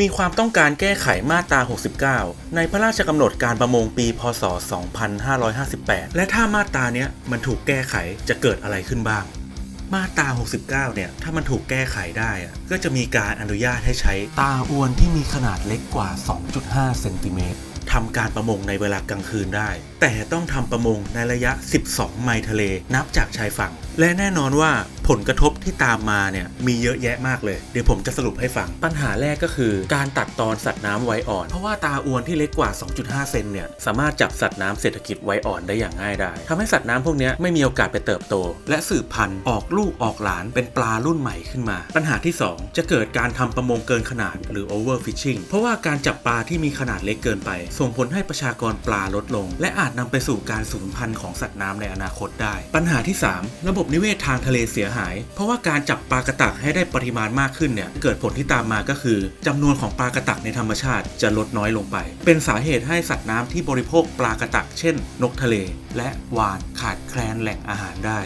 มีความต้องการแก้ไขมาตรา 69 ในพระราชกำหนดการประมงปี พศ 2558 และถ้ามาตราเนี้ยมันถูกแก้ไขจะเกิดอะไรขึ้นบ้าง มาตรา 69 เนี่ย ถ้ามันถูกแก้ไขได้อะก็จะมีการอนุญาตให้ใช้ตาอวนที่มีขนาดเล็กกว่า 2.5 เซนติเมตรทำการประมงในเวลากลางคืนได้ แต่ต้องทำประมงในระยะ 12 ไมล์ทะเล นับจากชายฝั่ง และแน่นอนว่าผลกระทบที่ตามมาเนี่ยมีเยอะแยะมากเลย เดี๋ยวผมจะสรุปให้ฟัง ปัญหาแรกก็คือ การตัดตอนสัตว์น้ำไวอ่อน เพราะว่าตาอวนที่เล็กกว่า 2.5 เซนเนี่ยสามารถจับสัตว์น้ำเศรษฐกิจไวอ่อนได้อย่างง่ายดายทำให้สัตว์น้ำพวกนี้ไม่มีโอกาสไปเติบโต และสืบพันธุ์ออกลูกออกหลานเป็นปลารุ่นใหม่ขึ้นมา ปัญหาที่ 2 จะเกิดการทำประมงเกินขนาดหรือ overfishing เพราะว่าการจับปลาที่มีขนาดเล็กเกินไป ส่งผลให้ประชากรปลาลดลง และอาจนำไปสู่การสูญพันธุ์ของสัตว์น้ำในอนาคตได้ ปัญหาที่ 3 ระบบนิเวศทางทะเลเสียหาย เพราะว่าการจับปลากระตักให้ได้ปริมาณมากขึ้นเนี่ยเกิดผลที่ตามมาก็คือจำนวนของปลากระตักในธรรมชาติจะลดน้อยลงไป เป็นสาเหตุให้สัตว์น้ำที่บริโภคปลากระตัก เช่น นกทะเล และวานขาดแคลนแหล่งอาหารได้